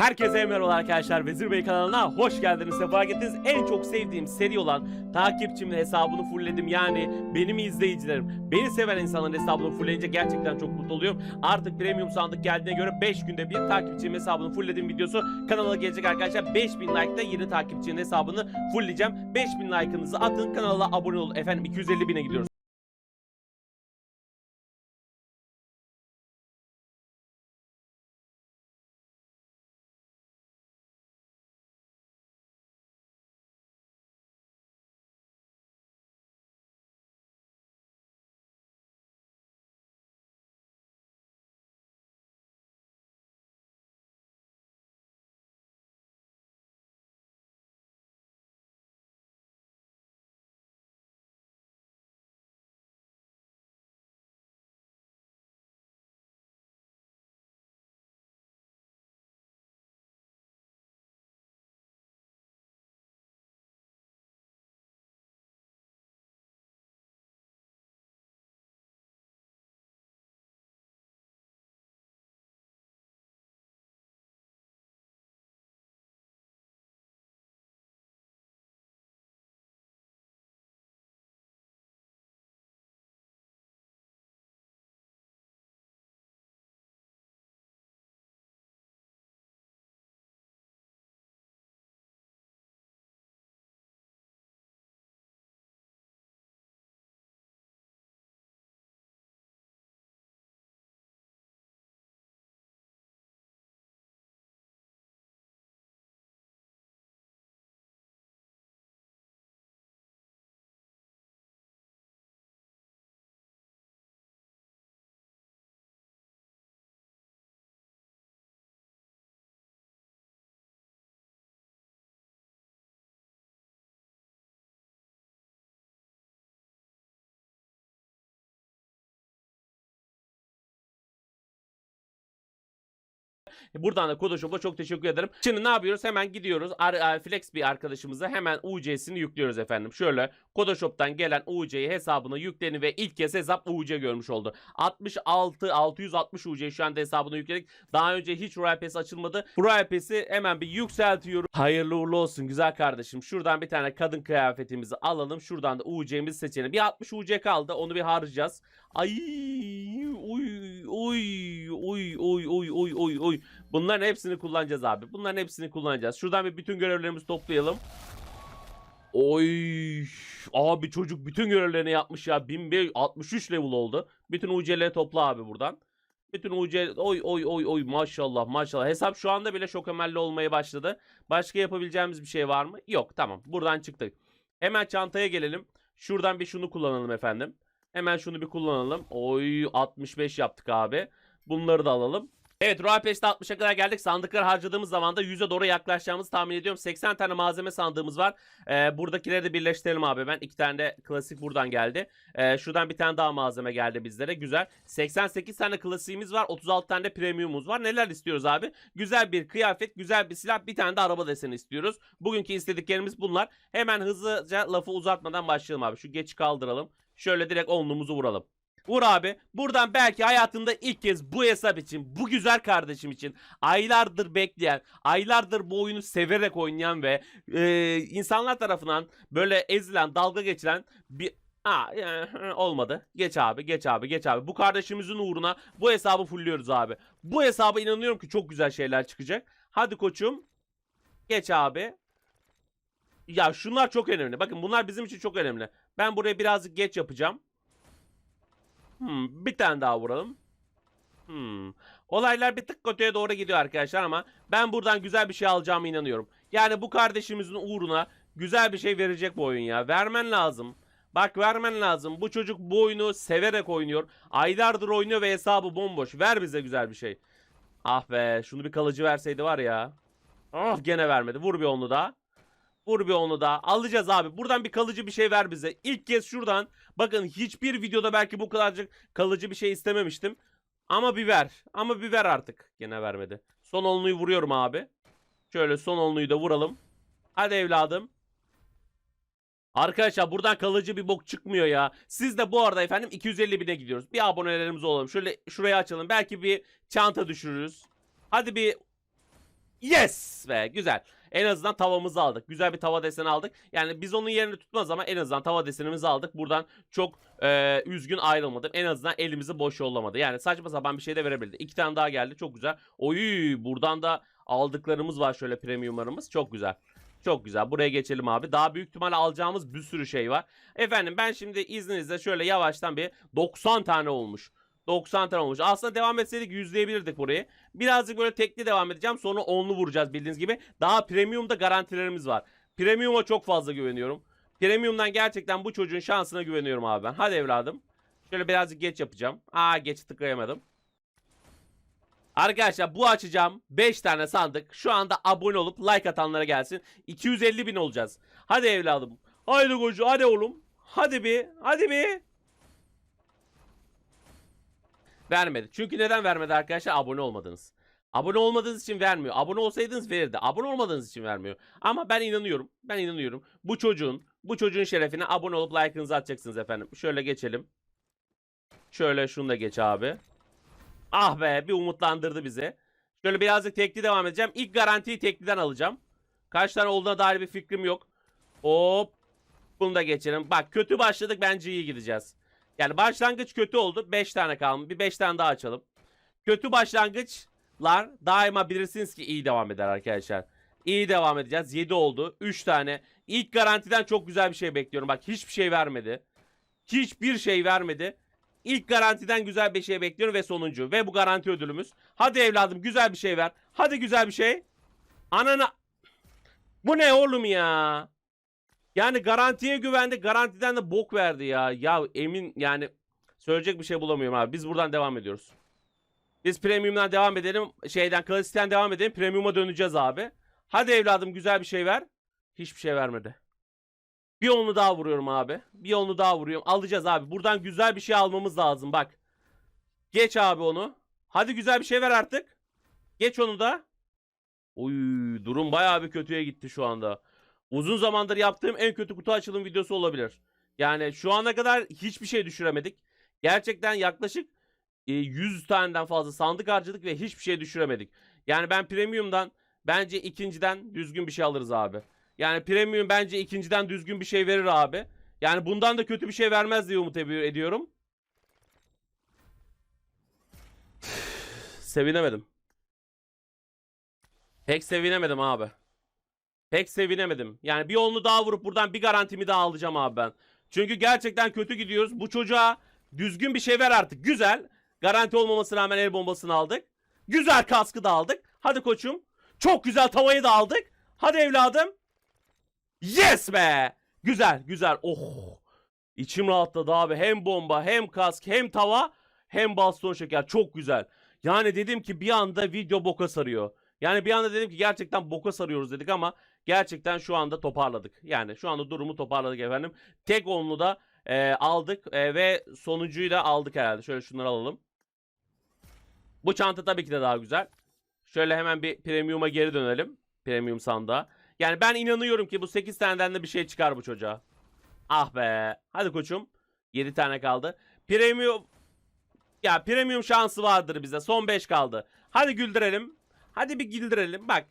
Herkese merhaba arkadaşlar. Vezir Bey kanalına hoş geldiniz. Sefa geldiniz. En çok sevdiğim seri olan takipçimin hesabını fullledim. Yani benim izleyicilerim, beni seven insanların hesabını fullleyince gerçekten çok mutlu oluyorum. Artık premium sandık geldiğine göre 5 günde bir takipçimin hesabını fullledim videosu kanala gelecek arkadaşlar. 5000 like'da yeni takipçinin hesabını fullleyeceğim. 5000 like'ınızı atın kanala abone olun. Efendim 250 bine gidiyoruz. Buradan da Kodoshop'a çok teşekkür ederim. Şimdi ne yapıyoruz? Hemen gidiyoruz. Ar- e, Flex bir arkadaşımıza hemen UC'sini yüklüyoruz efendim. Şöyle Kodoshop'tan gelen UC'yi hesabına yükleni ve ilk kez hesap UC görmüş oldu. 66 660 UC şu anda hesabına yükledik. Daha önce hiç Royal açılmadı. Royal hemen bir yükseltiyorum. Hayırlı uğurlu olsun güzel kardeşim. Şuradan bir tane kadın kıyafetimizi alalım. Şuradan da UC'mizi seçelim. Bir 60 UC kaldı. Onu bir harcayacağız. Ay uy uy uy uy uy uy uy uy. Bunların hepsini kullanacağız abi. Bunların hepsini kullanacağız. Şuradan bir bütün görevlerimizi toplayalım. Oy abi çocuk bütün görevlerini yapmış ya. 1063 level oldu. Bütün UC'leri topla abi buradan. Bütün UC oy oy oy oy maşallah maşallah. Hesap şu anda bile şok emelli olmaya başladı. Başka yapabileceğimiz bir şey var mı? Yok tamam buradan çıktık. Hemen çantaya gelelim. Şuradan bir şunu kullanalım efendim. Hemen şunu bir kullanalım. Oy 65 yaptık abi. Bunları da alalım. Evet Royal Pass'te 60'a kadar geldik. Sandıkları harcadığımız zaman da 100'e doğru yaklaşacağımızı tahmin ediyorum. 80 tane malzeme sandığımız var. Ee, buradakileri de birleştirelim abi ben. iki tane de klasik buradan geldi. Ee, şuradan bir tane daha malzeme geldi bizlere. Güzel. 88 tane klasiğimiz var. 36 tane de premiumumuz var. Neler istiyoruz abi? Güzel bir kıyafet, güzel bir silah, bir tane de araba deseni istiyoruz. Bugünkü istediklerimiz bunlar. Hemen hızlıca lafı uzatmadan başlayalım abi. Şu geç kaldıralım. Şöyle direkt onluğumuzu vuralım. Vur abi. Buradan belki hayatında ilk kez bu hesap için, bu güzel kardeşim için aylardır bekleyen, aylardır bu oyunu severek oynayan ve e, insanlar tarafından böyle ezilen, dalga geçilen bir Aa, yani, olmadı. Geç abi, geç abi, geç abi. Bu kardeşimizin uğruna bu hesabı fullüyoruz abi. Bu hesaba inanıyorum ki çok güzel şeyler çıkacak. Hadi koçum. Geç abi. Ya şunlar çok önemli. Bakın bunlar bizim için çok önemli. Ben buraya birazcık geç yapacağım. Hmm, bir tane daha vuralım. Hmm. Olaylar bir tık kötüye doğru gidiyor arkadaşlar ama ben buradan güzel bir şey alacağıma inanıyorum. Yani bu kardeşimizin uğruna güzel bir şey verecek bu oyun ya. Vermen lazım. Bak vermen lazım. Bu çocuk bu oyunu severek oynuyor. Aylardır oynuyor ve hesabı bomboş. Ver bize güzel bir şey. Ah be şunu bir kalıcı verseydi var ya. Ah gene vermedi. Vur bir onu daha. Vur bir onu daha. Alacağız abi. Buradan bir kalıcı bir şey ver bize. İlk kez şuradan. Bakın hiçbir videoda belki bu kadarcık kalıcı bir şey istememiştim. Ama bir ver. Ama bir ver artık. Gene vermedi. Son onluyu vuruyorum abi. Şöyle son onluyu da vuralım. Hadi evladım. Arkadaşlar buradan kalıcı bir bok çıkmıyor ya. Siz de bu arada efendim 250 bine gidiyoruz. Bir abonelerimiz olalım. Şöyle şurayı açalım. Belki bir çanta düşürürüz. Hadi bir Yes be güzel. En azından tavamızı aldık. Güzel bir tava deseni aldık. Yani biz onun yerini tutmaz ama en azından tava desenimizi aldık. Buradan çok e, üzgün ayrılmadım. En azından elimizi boş yollamadı. Yani saçma sapan bir şey de verebildi. İki tane daha geldi. Çok güzel. Oy buradan da aldıklarımız var şöyle premiumlarımız. Çok güzel. Çok güzel. Buraya geçelim abi. Daha büyük ihtimalle alacağımız bir sürü şey var. Efendim ben şimdi izninizle şöyle yavaştan bir 90 tane olmuş. 90 tane olmuş. Aslında devam etseydik yüzleyebilirdik burayı. Birazcık böyle tekli devam edeceğim. Sonra onlu vuracağız bildiğiniz gibi. Daha premiumda garantilerimiz var. Premium'a çok fazla güveniyorum. Premium'dan gerçekten bu çocuğun şansına güveniyorum abi ben. Hadi evladım. Şöyle birazcık geç yapacağım. Aa geç tıklayamadım. Arkadaşlar bu açacağım 5 tane sandık. Şu anda abone olup like atanlara gelsin. 250 bin olacağız. Hadi evladım. Haydi kocu hadi oğlum. Hadi bir. Hadi bir. Vermedi. Çünkü neden vermedi arkadaşlar? Abone olmadınız. Abone olmadığınız için vermiyor. Abone olsaydınız verirdi. Abone olmadığınız için vermiyor. Ama ben inanıyorum. Ben inanıyorum. Bu çocuğun, bu çocuğun şerefine abone olup like'ınızı atacaksınız efendim. Şöyle geçelim. Şöyle şunu da geç abi. Ah be bir umutlandırdı bizi. Şöyle birazcık tekli devam edeceğim. İlk garantiyi tekliden alacağım. Kaç tane olduğuna dair bir fikrim yok. Hop. Bunu da geçelim. Bak kötü başladık bence iyi gideceğiz. Yani başlangıç kötü oldu. 5 tane kalmış. Bir 5 tane daha açalım. Kötü başlangıçlar daima bilirsiniz ki iyi devam eder arkadaşlar. İyi devam edeceğiz. 7 oldu. 3 tane. İlk garantiden çok güzel bir şey bekliyorum. Bak hiçbir şey vermedi. Hiçbir şey vermedi. İlk garantiden güzel bir şey bekliyorum ve sonuncu. Ve bu garanti ödülümüz. Hadi evladım güzel bir şey ver. Hadi güzel bir şey. Anana... Bu ne oğlum ya? Yani garantiye güvendi. Garantiden de bok verdi ya. Ya emin yani söyleyecek bir şey bulamıyorum abi. Biz buradan devam ediyoruz. Biz premium'dan devam edelim. Şeyden klasikten devam edelim. Premium'a döneceğiz abi. Hadi evladım güzel bir şey ver. Hiçbir şey vermedi. Bir onu daha vuruyorum abi. Bir onu daha vuruyorum. Alacağız abi. Buradan güzel bir şey almamız lazım bak. Geç abi onu. Hadi güzel bir şey ver artık. Geç onu da. Oy durum bayağı bir kötüye gitti şu anda. Uzun zamandır yaptığım en kötü kutu açılım videosu olabilir. Yani şu ana kadar hiçbir şey düşüremedik. Gerçekten yaklaşık e, 100 taneden fazla sandık harcadık ve hiçbir şey düşüremedik. Yani ben premium'dan bence ikinciden düzgün bir şey alırız abi. Yani premium bence ikinciden düzgün bir şey verir abi. Yani bundan da kötü bir şey vermez diye umut edi- ediyorum. Sevinemedim. Pek sevinemedim abi. Pek sevinemedim. Yani bir yolunu daha vurup buradan bir garantimi daha alacağım abi ben. Çünkü gerçekten kötü gidiyoruz. Bu çocuğa düzgün bir şey ver artık. Güzel. Garanti olmamasına rağmen el bombasını aldık. Güzel kaskı da aldık. Hadi koçum. Çok güzel tavayı da aldık. Hadi evladım. Yes be. Güzel güzel. Oh. İçim rahatladı abi. Hem bomba hem kask hem tava hem baston şeker. Çok güzel. Yani dedim ki bir anda video boka sarıyor. Yani bir anda dedim ki gerçekten boka sarıyoruz dedik ama gerçekten şu anda toparladık. Yani şu anda durumu toparladık efendim. Tek onlu da e, aldık e, ve sonuncuyu da aldık herhalde. Şöyle şunları alalım. Bu çanta tabii ki de daha güzel. Şöyle hemen bir premium'a geri dönelim. Premium sandığa. Yani ben inanıyorum ki bu 8 taneden de bir şey çıkar bu çocuğa. Ah be. Hadi koçum. 7 tane kaldı. Premium ya premium şansı vardır bize. Son 5 kaldı. Hadi güldürelim. Hadi bir güldürelim. Bak.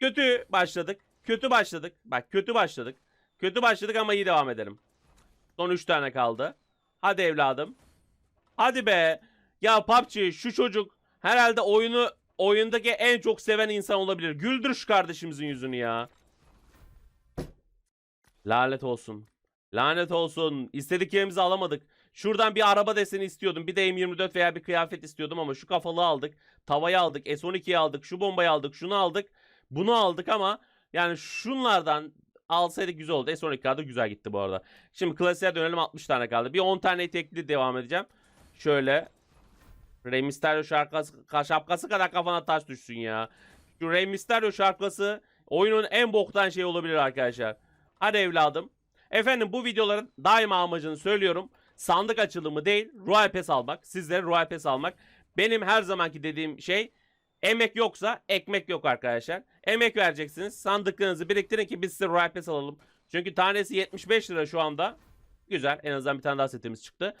Kötü başladık. Kötü başladık. Bak kötü başladık. Kötü başladık ama iyi devam edelim. Son 3 tane kaldı. Hadi evladım. Hadi be. Ya PUBG şu çocuk herhalde oyunu oyundaki en çok seven insan olabilir. Güldür şu kardeşimizin yüzünü ya. Lanet olsun. Lanet olsun. İstediklerimizi alamadık. Şuradan bir araba deseni istiyordum. Bir de M24 veya bir kıyafet istiyordum ama şu kafalığı aldık. Tavayı aldık. S12'yi aldık. Şu bombayı aldık. Şunu aldık. Bunu aldık ama yani şunlardan alsaydık güzel oldu. S12 da güzel gitti bu arada. Şimdi klasiğe dönelim 60 tane kaldı. Bir 10 tane tekli devam edeceğim. Şöyle. Rey Mysterio şarkısı, şapkası kadar kafana taş düşsün ya. Şu Rey Mysterio şarkısı oyunun en boktan şey olabilir arkadaşlar. Hadi evladım. Efendim bu videoların daima amacını söylüyorum. Sandık açılımı değil, Royal Pass almak. Sizlere Royal Pass almak. Benim her zamanki dediğim şey emek yoksa ekmek yok arkadaşlar. Emek vereceksiniz. Sandıklarınızı biriktirin ki biz size Royal Pass alalım. Çünkü tanesi 75 lira şu anda. Güzel. En azından bir tane daha setimiz çıktı.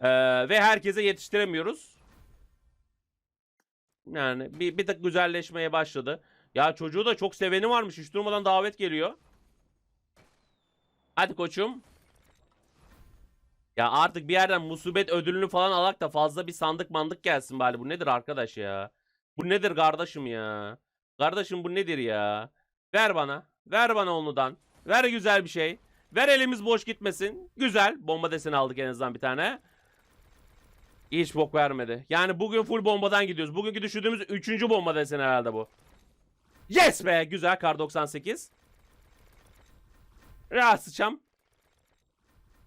Ee, ve herkese yetiştiremiyoruz. Yani bir, bir tık güzelleşmeye başladı. Ya çocuğu da çok seveni varmış. Hiç durmadan davet geliyor. Hadi koçum. Ya artık bir yerden musibet ödülünü falan alak da fazla bir sandık mandık gelsin bari. Bu nedir arkadaş ya? Bu nedir kardeşim ya? Kardeşim bu nedir ya? Ver bana. Ver bana onludan. Ver güzel bir şey. Ver elimiz boş gitmesin. Güzel. Bomba deseni aldık en azından bir tane. Hiç bok vermedi. Yani bugün full bombadan gidiyoruz. Bugünkü düşürdüğümüz 3. bomba deseni herhalde bu. Yes be! Güzel kar 98. Rahat sıçam.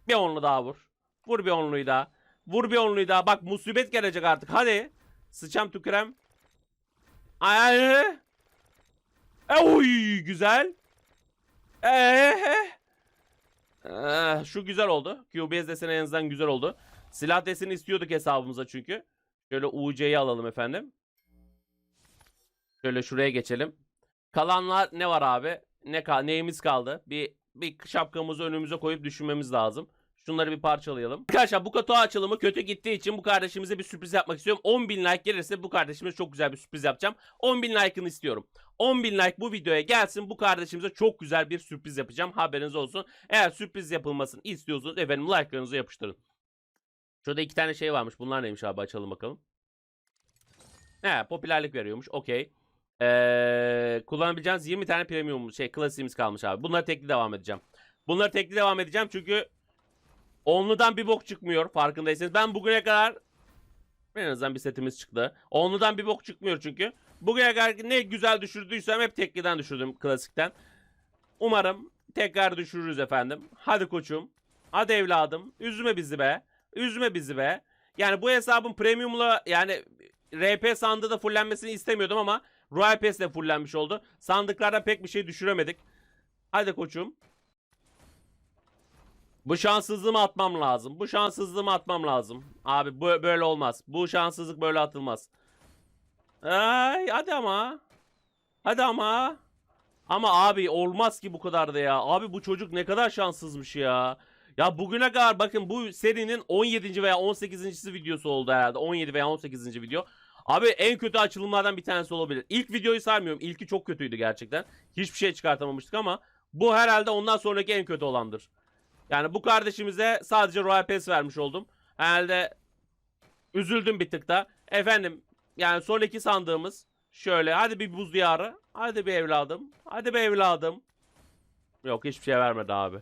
Bir onlu daha vur. Vur bir onluyu daha. Vur bir onluyu daha. Bak musibet gelecek artık. Hadi. Sıçam tükürem. Ay. E, Oy güzel. Eee. Eh, şu güzel oldu. QBS deseni en azından güzel oldu. Silah deseni istiyorduk hesabımıza çünkü. Şöyle UC'yi alalım efendim. Şöyle şuraya geçelim. Kalanlar ne var abi? Ne neyimiz kaldı? Bir bir şapkamızı önümüze koyup düşünmemiz lazım. Şunları bir parçalayalım. Arkadaşlar bu kutu açılımı kötü gittiği için bu kardeşimize bir sürpriz yapmak istiyorum. 10.000 like gelirse bu kardeşimize çok güzel bir sürpriz yapacağım. 10.000 like'ını istiyorum. 10.000 like bu videoya gelsin bu kardeşimize çok güzel bir sürpriz yapacağım. Haberiniz olsun. Eğer sürpriz yapılmasını istiyorsanız efendim like'larınızı yapıştırın. Şurada iki tane şey varmış. Bunlar neymiş abi açalım bakalım. He popülerlik veriyormuş. Okey. Ee, kullanabileceğiniz 20 tane premium şey klasiğimiz kalmış abi. Bunları tekli devam edeceğim. Bunları tekli devam edeceğim çünkü onludan bir bok çıkmıyor farkındaysanız. Ben bugüne kadar en azından bir setimiz çıktı. Onludan bir bok çıkmıyor çünkü. Bugüne kadar ne güzel düşürdüysem hep tekliden düşürdüm klasikten. Umarım tekrar düşürürüz efendim. Hadi koçum. Hadi evladım. Üzme bizi be. Üzme bizi be. Yani bu hesabın premiumla yani RP sandığı da fullenmesini istemiyordum ama Royal Pass de fullenmiş oldu. Sandıklarda pek bir şey düşüremedik. Hadi koçum. Bu şanssızlığımı atmam lazım. Bu şanssızlığımı atmam lazım. Abi bu böyle olmaz. Bu şanssızlık böyle atılmaz. Ay hadi ama. Hadi ama. Ama abi olmaz ki bu kadar da ya. Abi bu çocuk ne kadar şanssızmış ya. Ya bugüne kadar bakın bu serinin 17. veya 18. videosu oldu herhalde. 17 veya 18. video. Abi en kötü açılımlardan bir tanesi olabilir. İlk videoyu saymıyorum. İlki çok kötüydü gerçekten. Hiçbir şey çıkartamamıştık ama bu herhalde ondan sonraki en kötü olandır. Yani bu kardeşimize sadece Royal Pass vermiş oldum. Herhalde üzüldüm bir tık da. Efendim yani sonraki sandığımız şöyle. Hadi bir buz diyarı. Hadi bir evladım. Hadi bir evladım. Yok hiçbir şey vermedi abi.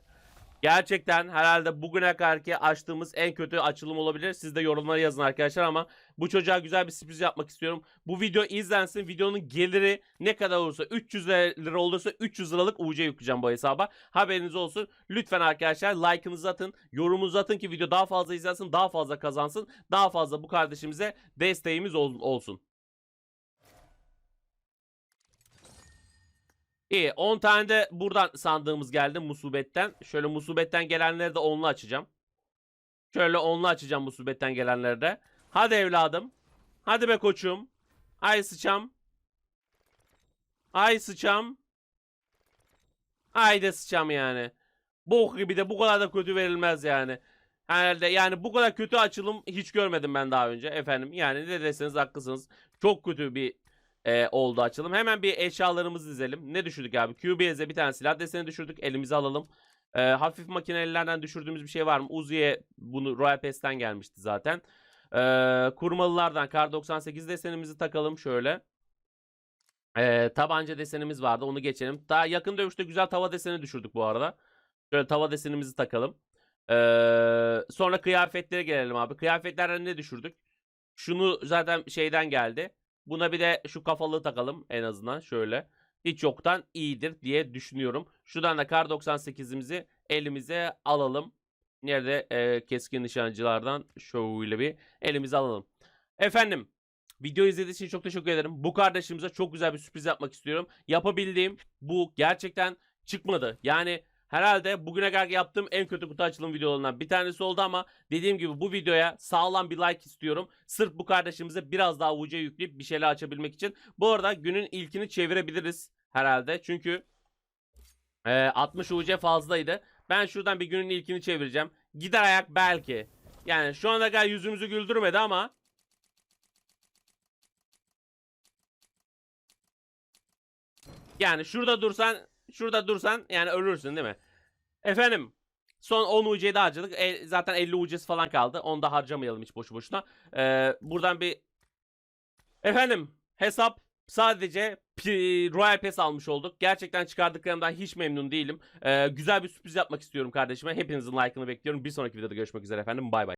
Gerçekten herhalde bugüne kadarki açtığımız en kötü açılım olabilir. Siz de yorumlara yazın arkadaşlar ama bu çocuğa güzel bir sürpriz yapmak istiyorum. Bu video izlensin. Videonun geliri ne kadar olursa 300 lira olursa 300 liralık UC yükleyeceğim bu hesaba. Haberiniz olsun. Lütfen arkadaşlar like'ınızı atın. Yorumunuzu atın ki video daha fazla izlensin. Daha fazla kazansın. Daha fazla bu kardeşimize desteğimiz ol- olsun. İyi 10 tane de buradan sandığımız geldi musibetten. Şöyle musibetten gelenleri de onlu açacağım. Şöyle onlu açacağım musibetten gelenleri de. Hadi evladım. Hadi be koçum. Ay sıçam. Ay sıçam. Ay de sıçam yani. Bok gibi de bu kadar da kötü verilmez yani. Herhalde yani bu kadar kötü açılım hiç görmedim ben daha önce efendim. Yani ne deseniz haklısınız. Çok kötü bir e, oldu açılım. Hemen bir eşyalarımızı dizelim. Ne düşürdük abi? QBS'e bir tane silah deseni düşürdük. Elimize alalım. E, hafif makinelilerden düşürdüğümüz bir şey var mı? Uzi'ye bunu Royal Pass'ten gelmişti zaten. E, kurmalılardan Kar 98 desenimizi takalım şöyle. E, tabanca desenimiz vardı. Onu geçelim. Daha yakın dövüşte güzel tava deseni düşürdük bu arada. Şöyle tava desenimizi takalım. E, sonra kıyafetlere gelelim abi. Kıyafetlerden ne düşürdük? Şunu zaten şeyden geldi. Buna bir de şu kafalığı takalım en azından şöyle. Hiç yoktan iyidir diye düşünüyorum. Şuradan da kar 98'imizi elimize alalım. Nerede Ee, keskin nişancılardan şöyle bir elimize alalım. Efendim video izlediğiniz için çok teşekkür ederim. Bu kardeşimize çok güzel bir sürpriz yapmak istiyorum. Yapabildiğim bu gerçekten çıkmadı. Yani herhalde bugüne kadar yaptığım en kötü kutu açılım videolarından bir tanesi oldu ama dediğim gibi bu videoya sağlam bir like istiyorum. Sırf bu kardeşimize biraz daha UC yükleyip bir şeyler açabilmek için. Bu arada günün ilkini çevirebiliriz herhalde. Çünkü e, 60 UC fazlaydı. Ben şuradan bir günün ilkini çevireceğim. Gider ayak belki. Yani şu ana kadar yüzümüzü güldürmedi ama Yani şurada dursan şurada dursan yani ölürsün değil mi? Efendim son 10 UC'yi de harcadık. E, zaten 50 UC'si falan kaldı. Onu da harcamayalım hiç boşu boşuna. Ee, buradan bir efendim hesap sadece Royal Pass almış olduk. Gerçekten çıkardıklarımdan hiç memnun değilim. Ee, güzel bir sürpriz yapmak istiyorum kardeşime. Hepinizin like'ını bekliyorum. Bir sonraki videoda görüşmek üzere efendim. Bay bay.